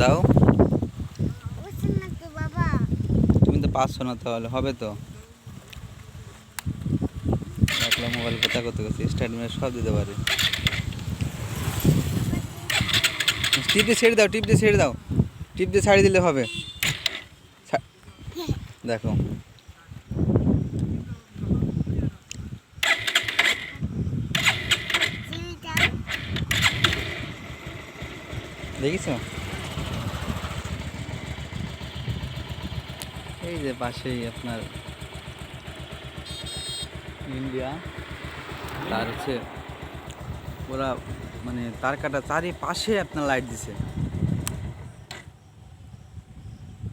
দাও। তুমি তো পারছ না তাহলে হবে তো। একলা মোবাইল কথা করতে করতে স্টার্ট সব দিতে পারে। টিপ দিয়ে ছেড়ে দাও টিপ দিয়ে ছেড়ে দাও। টিপ দিয়ে ছাড়িয়ে দিলে হবে। দেখো। দেখিছো? এই যে পাশেই আপনার ইন্ডিয়া। তার হচ্ছে ওরা মানে তার কাটা তারই পাশে আপনার লাইট দিছে।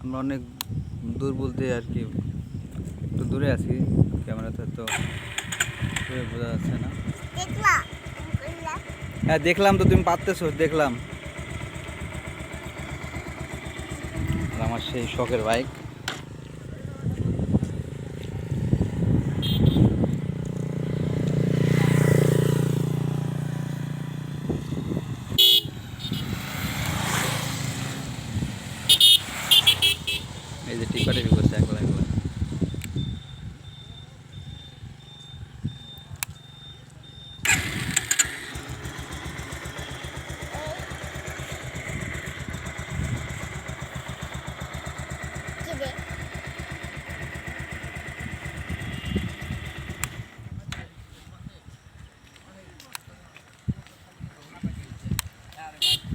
আমরা অনেক দূর বলতে আর কি একটু দূরে আছি ক্যামেরাতে তো বোঝা যাচ্ছে না। হ্যাঁ দেখলাম তো তুমি পারতেছো দেখলাম। আমার সেই শখের বাইক। এই যে টিপাটিপি করছে একবার Yeah.